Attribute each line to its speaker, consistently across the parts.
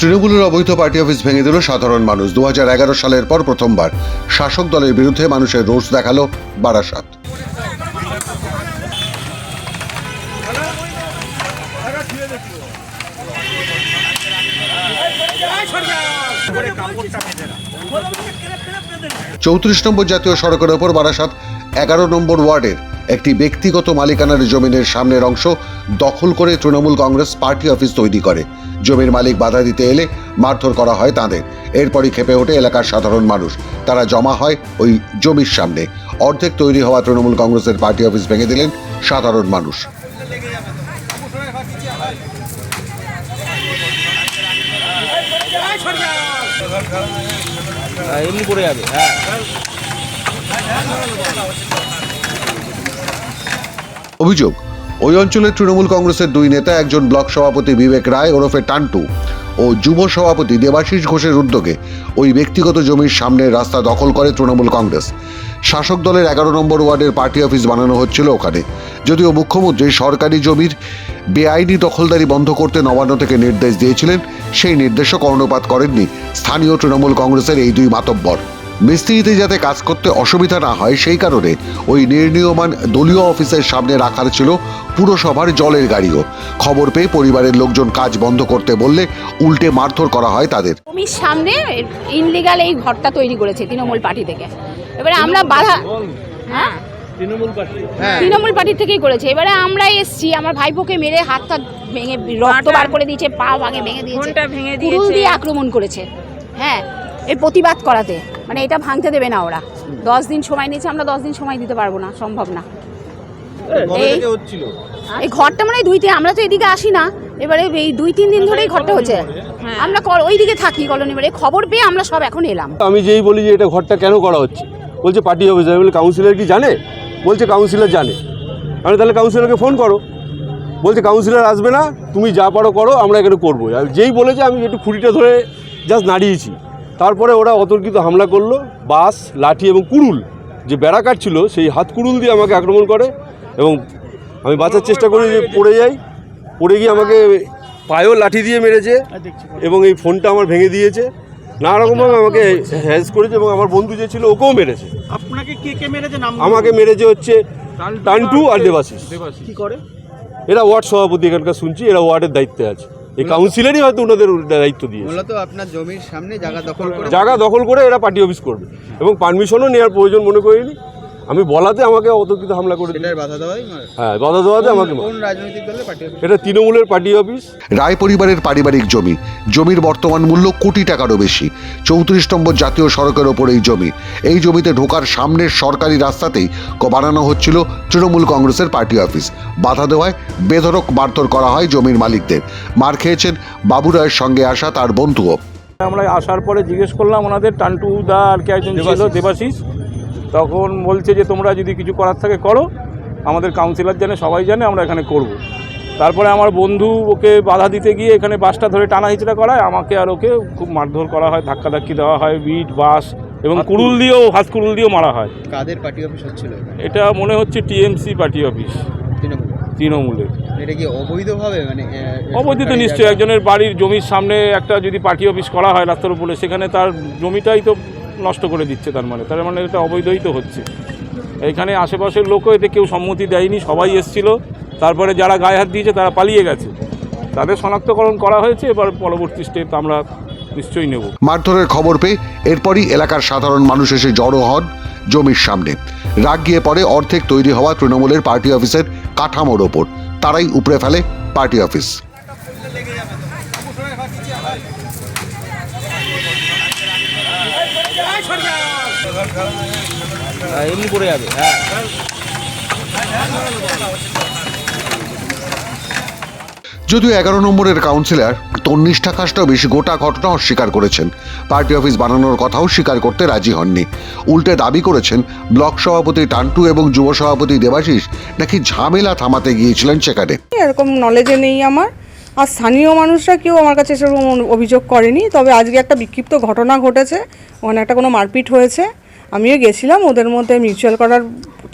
Speaker 1: তৃণমূলের অবৈধ party office ভেঙে দিল সাধারণ মানুষ। দু হাজার এগারো সালের পর প্রথমবার শাসক দলের বিরুদ্ধে মানুষের রোষ দেখাল বারাসাত। চৌত্রিশ নম্বর জাতীয় সড়কের ওপর বারাসাত এগারো নম্বর ওয়ার্ডের একটি ব্যক্তিগত মালিকানার জমিনের সামনের অংশ দখল করে তৃণমূল কংগ্রেস পার্টি অফিস তৈরি করে। জমির মালিক বাধা দিতে এলে মারধর করা হয় তাদের। এরপরই খেপে ওঠে এলাকার সাধারণ মানুষ। তারা জমা হয় ওই জমির সামনে। অর্ধেক তৈরি হওয়া তৃণমূল কংগ্রেসের পার্টি অফিস ভেঙে দিলেন সাধারণ মানুষ।
Speaker 2: হ্যাঁ, এমনি করে যাবে হ্যাঁ।
Speaker 1: অভিযোগ, ওই অঞ্চলের তৃণমূল কংগ্রেসের দুই নেতা, একজন ব্লক সভাপতি বিবেক রায় ওরফে টান্টু ও যুব সভাপতি দেবাশিস ঘোষের উদ্যোগে ওই ব্যক্তিগত জমির সামনের রাস্তা দখল করে তৃণমূল কংগ্রেস। শাসক দলের এগারো নম্বর ওয়ার্ডের পার্টি অফিস বানানো হচ্ছিল ওখানে। যদিও মুখ্যমন্ত্রী সরকারি জমির বেআইনি দখলদারি বন্ধ করতে নবান্ন থেকে নির্দেশ দিয়েছিলেন, সেই নির্দেশও কর্ণপাত করেননি স্থানীয় তৃণমূল কংগ্রেসের এই দুই মাতব্বর। মিস্ত্রিতে যাতে কাজ করতে অসুবিধা না হয় সেই কারণে ওই নির্ণীয়মান দলীয় অফিসের সামনে রাখার ছিল পুরসভার জলের গাড়িও। খবর পেয়ে পরিবারের লোকজন কাজ বন্ধ করতে বললে উল্টে মারধর করা হয় তাদের।
Speaker 3: জমির সামনে ইনলিগাল এই ঘরটা তৈরি করেছে তৃণমূল পার্টি থেকে। এবারে আমরা বাধা হ্যাঁ?
Speaker 2: তৃণমূল পার্টি।
Speaker 3: তৃণমূল থেকেই করেছে। এবারে আমরা এসছি আমার ভাইপোকে মেরে হাত হাত ভেঙে রক্ত বার করে দিয়েছে পা ভাঙে ভেঙে দিয়েছে।
Speaker 4: ভেঙে
Speaker 3: দিয়ে আক্রমণ করেছে। হ্যাঁ এর প্রতিবাদ করাতে। মানে এটা ভাঙতে দেবে না ওরা। দশ দিন সময় নিয়েছে আমরা দশ দিন সময় দিতে পারব না সম্ভব না। এই- এই ঘরটা মানে দুই তিন আমরা তো এদিকে আসি না। এবারে এই দুই তিন দিন ধরেই ঘরটা হচ্ছে। আমরা কল- ওই দিকে থাকি কলোনি এবারে খবর পেয়ে আমরা সব এখন এলাম।
Speaker 5: আমি যেই বলি যে এটা ঘরটা কেন করা হচ্ছে? বলছে পার্টি অফিস বলি কাউন্সিলর কি জানে? বলছে কাউন্সিলর জানে। আমি তাহলে কাউন্সিলরকে ফোন করো। বলছে কাউন্সিলর আসবে না তুমি যা পারো করো আমরা এখানে করব। আর যেই বলেছে আমি একটু খুঁটিটা ধরে জাস্ট নাড়িয়েছি। তারপরে ওরা অতর্কিত হামলা করল। বাস লাঠি এবং কুড়ুল যে বেড়া কাটছিল সেই হাত কুড়ুল দিয়ে আমাকে আক্রমণ করে এবং আমি বাঁচার চেষ্টা করি যে পড়ে যাই। পড়ে গিয়ে আমাকে পায়েও লাঠি দিয়ে মেরেছে এবং এই ফোনটা আমার ভেঙে দিয়েছে। নানা রকমভাবে আমাকে হ্যাজ করেছে এবং আমার বন্ধু যে ছিল ওকেও মেরেছে।
Speaker 2: আপনাকে কে কে মেরেছে
Speaker 5: আমাকে মেরেছে হচ্ছে টান্টু আর দেবাশিস।
Speaker 2: কি করে?
Speaker 5: এরা ওয়ার্ড সভাপতি এখানকার শুনছি এরা ওয়ার্ডের দায়িত্বে আছে। এই কাউন্সিলরই হয়তো ওনাদের দায়িত্ব দিয়ে
Speaker 6: মূলত আপনার জমির সামনে জায়গা দখল করে
Speaker 5: জায়গা দখল করে এরা পার্টি অফিস করবে। এবং পারমিশনও নেওয়ার প্রয়োজন মনে করিনি। আমি বলাতে আমাকে অতর্কিত হামলা করে হ্যাঁ বাধা দেওয়াতে আমাকে মার-
Speaker 6: কোন রাজনৈতিক দলের পার্টি অফিস
Speaker 5: এটা তৃণমূলের পার্টি অফিস
Speaker 1: রায় পরিবারের পারিবারিক জমি। জমির বর্তমান মূল্য কোটি টাকারও বেশি। চৌত্রিশ নম্বর জাতীয় সড়কের ওপর এই জমি। এই জমিতে ঢোকার সামনের সরকারি রাস্তাতেই বানানো হচ্ছিল তৃণমূল কংগ্রেসের পার্টি অফিস বাধা দেওয়ায় বেধরক মারধর করা হয় জমির মালিকদের। মার খেয়েছেন বাবু রায়ের সঙ্গে আসা তার বন্ধুও।
Speaker 2: আমরা আসার পরে জিজ্ঞেস করলাম ওনাদের টান্টু দা আর কে একজন ছিল দেবাশিস। তখন বলছে যে তোমরা যদি কিছু করার থাকে করো। আমাদের কাউন্সিলর জানে সবাই জানে আমরা এখানে করব। তারপরে আমার বন্ধু ওকে বাধা দিতে গিয়ে এখানে বাসটা ধরে টানা হিচড়া করায়। আমাকে আর ওকে খুব মারধর করা হয় ধাক্কাধাক্কি দেওয়া হয় বিট বাস এবং কুড়ুল দিয়েও হাত কুড়ুল দিয়েও মারা হয়।
Speaker 6: কাদের পার্টি অফিস হচ্ছিল
Speaker 2: এটা মনে হচ্ছে টিএমসি পার্টি অফিস। তৃণমূলের।
Speaker 6: এটা কি অবৈধভাবে মানে
Speaker 2: অবৈধ তো নিশ্চয়ই একজনের বাড়ির জমির সামনে একটা যদি পার্টি অফিস করা হয় রাস্তার উপরে সেখানে তার জমিটাই তো নষ্ট করে দিচ্ছে তার মানে। তার মানে এটা অবৈধই তো হচ্ছে। এখানে আশেপাশের লোকও এতে কেউ সম্মতি দেয়নি, সবাই এসছিল। তারপরে যারা গায়ে হাত দিয়েছে তারা পালিয়ে গেছে। তাদের শনাক্তকরণ করা হয়েছে, এবার পরবর্তী স্টেপ আমরা নিশ্চয়ই নেব।
Speaker 1: মারধরের খবর পেয়ে এরপরই এলাকার সাধারণ মানুষ এসে জড়ো হন জমির সামনে। রাগ গিয়ে পড়ে অর্ধেক তৈরি হওয়া তৃণমূলের পার্টি অফিসের কাঠামোর ওপর। তারাই উপড়ে ফেলে পার্টি অফিস
Speaker 2: হ্যাঁ, এমনি যাবে হ্যাঁ
Speaker 1: যদিও এগারো নম্বরের কাউন্সিলর তন্নিষ্ঠা কাজটাও বেশি গোটা ঘটনা অস্বীকার করেছেন। পার্টি অফিস বানানোর কথাও স্বীকার করতে রাজি হননি। উল্টে দাবি করেছেন, ব্লক সভাপতি টান্টু এবং যুব সভাপতি দেবাশিস নাকি ঝামেলা থামাতে গিয়েছিলেন সেখানে।
Speaker 4: এরকম নলেজে নেই আমার। আর স্থানীয় মানুষরা কেউ আমার কাছে সেরকম অভিযোগ করেনি তবে আজকে একটা বিক্ষিপ্ত ঘটনা ঘটেছে ওখানে একটা কোনো মারপিট হয়েছে। আমিও গেছিলাম ওদের মধ্যে মিউচুয়াল করার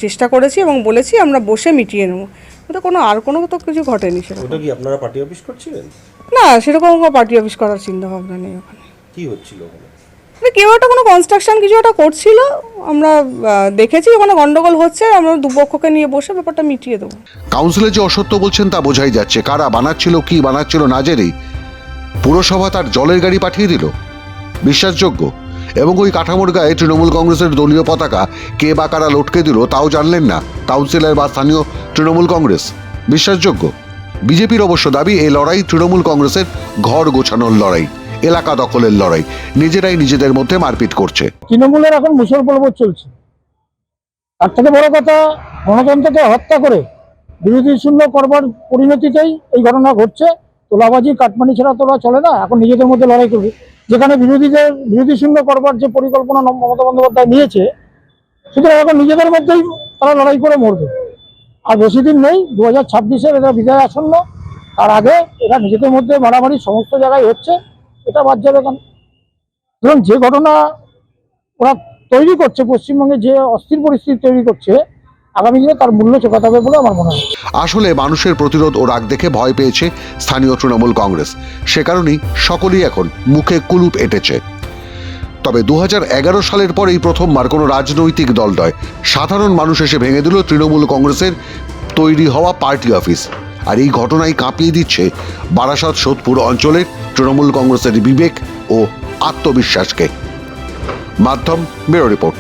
Speaker 4: চেষ্টা করেছি এবং বলেছি আমরা বসে মিটিয়ে নেব। ওটা কোনো আর কোনো তো কিছু ঘটেনি সেরকম।
Speaker 7: ওটা কি আপনারা পার্টি অফিস করছিলেন?
Speaker 4: না সেরকম পার্টি অফিস করার চিন্তা ভাবনা নেই ওখানে।
Speaker 7: কি হচ্ছিল ওখানে?
Speaker 4: কেউ একটা কোনো কনস্ট্রাকশন কিছু একটা করছিল, আমরা দেখেছি, ওখানে গন্ডগোল হচ্ছে, আমরা দুপক্ষকে নিয়ে বসে ব্যাপারটা মিটিয়ে দেবো।
Speaker 1: কাউন্সিলে যে অসত্য বলছেন তা বোঝাই যাচ্ছে। কারা বানাচ্ছিল, কি বানাচ্ছিল না জেনেই পুরসভা তার জলের গাড়ি পাঠিয়ে দিল। বিশ্বাসযোগ্য। এবং ওই কাঠামোর গায়ে তৃণমূল কংগ্রেসের দলীয় পতাকা কে বা কারা লটকে দিল, তাও জানলেন না। কাউন্সিলর বা স্থানীয় তৃণমূল কংগ্রেস। বিশ্বাসযোগ্য। বিজেপির অবশ্য দাবি এই লড়াই তৃণমূল কংগ্রেসের ঘর গোছানোর লড়াই। এলাকা দখলের লড়াই। নিজেরাই নিজেদের মধ্যে মারপিট করছে।
Speaker 8: তৃণমূলের এখন মুসল পর্ব চলছে। তার থেকে বড় কথা, গণতন্ত্রকে হত্যা করে বিরোধী শূন্য করবার পরিণতিতেই এই ঘটনা ঘটছে। তোলাবাজি, কাটমানি ছাড়া তোলা চলে না। এখন নিজেদের মধ্যে লড়াই করবে। যেখানে বিরোধীদের, বিরোধী শূন্য করবার যে পরিকল্পনা মমতা বন্দ্যোপাধ্যায় নিয়েছে, সুতরাং এখন নিজেদের মধ্যেই তারা লড়াই করে মরবে। আর বেশি দিন নেই দু হাজার ছাব্বিশের এরা বিদায় আসন্ন। তার আগে এরা নিজেদের মধ্যে মারামারি সমস্ত জায়গায় হচ্ছে। এটা বাদ যাবে কেন? সুতরাং যে ঘটনা ওরা তৈরি করছে, পশ্চিমবঙ্গে যে অস্থির পরিস্থিতি তৈরি করছে, আগামী দিনে তার মূল্য চোকাতে হবে বলে আমার মনে হয়।
Speaker 1: আসলে মানুষের প্রতিরোধ ও রাগ দেখে ভয় পেয়েছে স্থানীয় তৃণমূল কংগ্রেস। সে কারণেই সকলেই এখন মুখে কুলুপ এঁটেছে। তবে দু হাজার এগারো সালের পর পরেই প্রথমবার কোনো রাজনৈতিক দল নয়। সাধারণ মানুষ এসে ভেঙে দিল তৃণমূল কংগ্রেসের তৈরি হওয়া পার্টি অফিস। আর এই ঘটনাই কাঁপিয়ে দিচ্ছে বারাসাত সোদপুর অঞ্চলের তৃণমূল কংগ্রেসের বিবেক ও আত্মবিশ্বাসকে। মাধ্যম ব্যুরো রিপোর্ট।